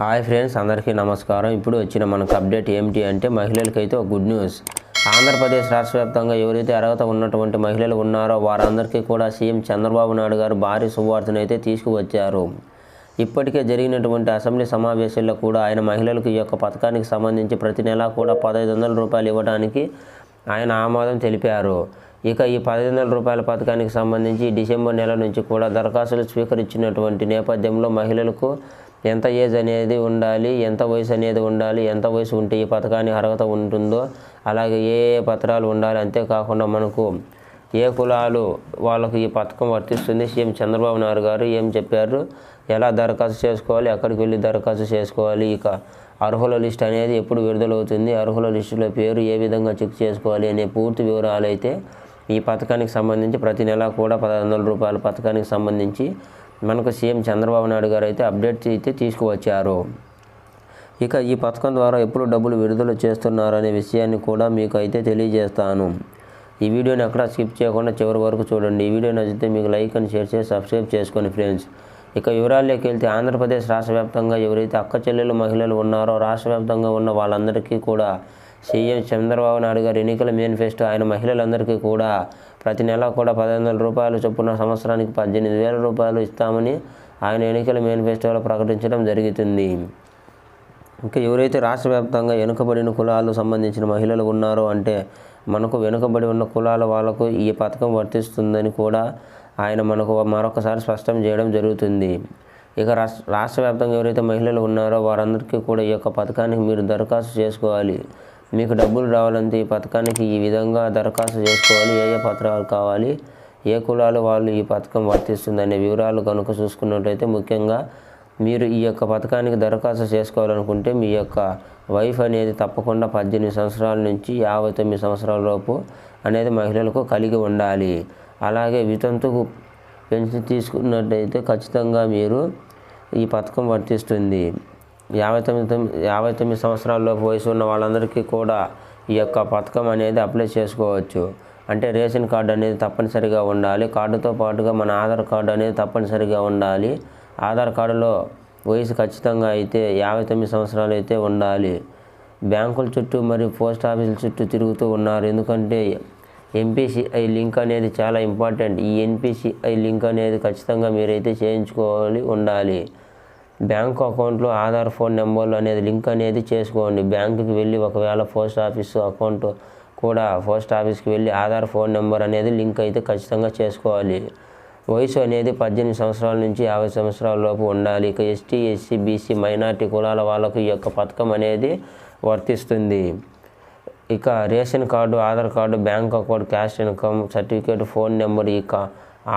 Hi friends అందరికీ నమస్కారం. ఇప్పుడు వచ్చిన మనకు అప్డేట్ ఏమిటి అంటే మహిళలకైతే ఒక గుడ్ న్యూస్. ఆంధ్రప్రదేశ్ రాష్ట్ర వ్యాప్తంగా ఎవరైతే అర్హత ఉన్నటువంటి మహిళలు ఉన్నారో వారందరికీ కూడా సీఎం చంద్రబాబు నాయుడు గారు భారీ శుభవార్తను అయితే తీసుకువచ్చారు. ఇప్పటికే జరిగినటువంటి అసెంబ్లీ సమావేశాల్లో కూడా ఆయన మహిళలకు ఈ యొక్క పథకానికి సంబంధించి ప్రతి నెలా కూడా పదహైదు వందల రూపాయలు ఇవ్వడానికి ఆయన ఆమోదం తెలిపారు. ఇక ఈ పదహైదు వందల రూపాయల పథకానికి సంబంధించి డిసెంబర్ నెల నుంచి కూడా దరఖాస్తులు స్వీకరించినటువంటి నేపథ్యంలో మహిళలకు ఎంత ఏజ్ అనేది ఉండాలి ఎంత వయసు అనేది ఉండాలి ఎంత వయసు ఉంటే ఈ పథకానికి అర్హత ఉంటుందో అలాగే ఏ ఏ పత్రాలు ఉండాలి అంతేకాకుండా మనకు ఏ కులాలు వాళ్ళకు ఈ పథకం వర్తిస్తుంది? సీఎం చంద్రబాబు నాయుడు గారు ఏం చెప్పారు? ఎలా దరఖాస్తు చేసుకోవాలి? ఎక్కడికి వెళ్ళి దరఖాస్తు చేసుకోవాలి? ఇక అర్హుల లిస్ట్ అనేది ఎప్పుడు విడుదలవుతుంది? అర్హుల లిస్టులో పేరు ఏ విధంగా చెక్ చేసుకోవాలి అనే పూర్తి వివరాలు అయితే ఈ పథకానికి సంబంధించి ప్రతి నెల కూడా పదహారు వందల రూపాయల పథకానికి సంబంధించి మనకు సీఎం చంద్రబాబు నాయుడు గారు అయితే అప్డేట్ అయితే తీసుకువచ్చారు. ఇక ఈ పథకం ద్వారా ఎప్పుడు డబ్బులు విడుదల చేస్తున్నారు అనే విషయాన్ని కూడా మీకు అయితే తెలియజేస్తాను. ఈ వీడియోని ఎక్కడ స్కిప్ చేయకుండా చివరి వరకు చూడండి. ఈ వీడియో నచ్చితే మీకు లైక్ అని షేర్ చేసి సబ్స్క్రైబ్ చేసుకోండి ఫ్రెండ్స్. ఇక వివరాల్లోకి వెళ్తే ఆంధ్రప్రదేశ్ రాష్ట్ర వ్యాప్తంగా ఎవరైతే అక్క చెల్లెలు మహిళలు ఉన్నారో రాష్ట్ర వ్యాప్తంగా ఉన్న వాళ్ళందరికీ కూడా సీఎం చంద్రబాబు నాయుడు గారి ఎన్నికల మేనిఫెస్టో ఆయన మహిళలందరికీ కూడా ప్రతి నెల కూడా పది వందల రూపాయలు చొప్పున సంవత్సరానికి పద్దెనిమిది వేల రూపాయలు ఇస్తామని ఆయన ఎన్నికల మేనిఫెస్టోలో ప్రకటించడం జరుగుతుంది ఇంకా ఎవరైతే రాష్ట్ర వ్యాప్తంగా వెనుకబడిన కులాలు సంబంధించిన మహిళలు ఉన్నారో అంటే మనకు వెనుకబడి ఉన్న కులాల వాళ్ళకు ఈ పథకం వర్తిస్తుందని కూడా ఆయన మనకు మరొకసారి స్పష్టం చేయడం జరుగుతుంది. ఇక రాష్ట్ర రాష్ట్ర వ్యాప్తంగా ఎవరైతే మహిళలు ఉన్నారో వారందరికీ కూడా ఈ యొక్క పథకానికి మీరు దరఖాస్తు చేసుకోవాలి. మీకు డబ్బులు రావాలంటే ఈ పథకానికి ఈ విధంగా దరఖాస్తు చేసుకోవాలి ఏ ఏ పత్రాలు కావాలి ఏ కులాలు వాళ్ళు ఈ పథకం వర్తిస్తుందనే వివరాలు కనుక చూసుకున్నట్టయితే ముఖ్యంగా మీరు ఈ యొక్క పథకానికి దరఖాస్తు చేసుకోవాలనుకుంటే మీ యొక్క వైఫ్ అనేది తప్పకుండా పద్దెనిమిది సంవత్సరాల నుంచి యాభై తొమ్మిది సంవత్సరాల లోపు అనేది మహిళలకు కలిగి ఉండాలి. అలాగే వితంతుకు పెన్షన్ తీసుకున్నట్టయితే ఖచ్చితంగా మీరు ఈ పథకం వర్తిస్తుంది. యాభై తొమ్మిది తొమ్మిది యాభై తొమ్మిది సంవత్సరాల్లోపు వయసు ఉన్న వాళ్ళందరికీ కూడా ఈ యొక్క పథకం అనేది అప్లై చేసుకోవచ్చు. అంటే రేషన్ కార్డు అనేది తప్పనిసరిగా ఉండాలి. కార్డుతో పాటుగా మన ఆధార్ కార్డు అనేది తప్పనిసరిగా ఉండాలి. ఆధార్ కార్డులో వయసు ఖచ్చితంగా అయితే యాభై తొమ్మిది సంవత్సరాలు అయితే ఉండాలి. బ్యాంకుల చుట్టూ మరియు పోస్ట్ ఆఫీసుల చుట్టూ తిరుగుతూ ఉన్నారు. ఎందుకంటే ఎంపీసీఐ లింక్ అనేది చాలా ఇంపార్టెంట్. ఈ ఎన్పిసిఐ లింక్ అనేది ఖచ్చితంగా మీరైతే చేయించుకోవాలి ఉండాలి. బ్యాంక్ అకౌంట్లో ఆధార్ ఫోన్ నెంబర్లు అనేది లింక్ అనేది చేసుకోండి. బ్యాంకుకి వెళ్ళి ఒకవేళ పోస్ట్ ఆఫీస్ అకౌంట్ కూడా పోస్ట్ ఆఫీస్కి వెళ్ళి ఆధార్ ఫోన్ నెంబర్ అనేది లింక్ అయితే ఖచ్చితంగా చేసుకోవాలి. వయసు అనేది పద్దెనిమిది సంవత్సరాల నుంచి యాభై సంవత్సరాల లోపు ఉండాలి. ఇక ఎస్టీ ఎస్సీ బీసీ మైనార్టీ కులాల వాళ్ళకు ఈ యొక్క పథకం అనేది వర్తిస్తుంది. ఇక ration card Aadhaar card bank account cash income certificate phone number ఇక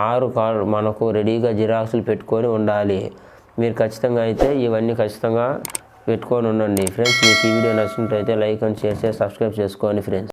ఆరు కార్డు మనకు రెడీగా జిరాక్స్లు పెట్టుకొని ఉండాలి. మీరు ఖచ్చితంగా అయితే ఇవన్నీ ఖచ్చితంగా పెట్టుకొని ఉండండి. ఫ్రెండ్స్ మీకు ఈ వీడియో నచ్చినట్లయితే లైక్ అండ్ షేర్ చేసి సబ్స్క్రైబ్ చేసుకోండి ఫ్రెండ్స్.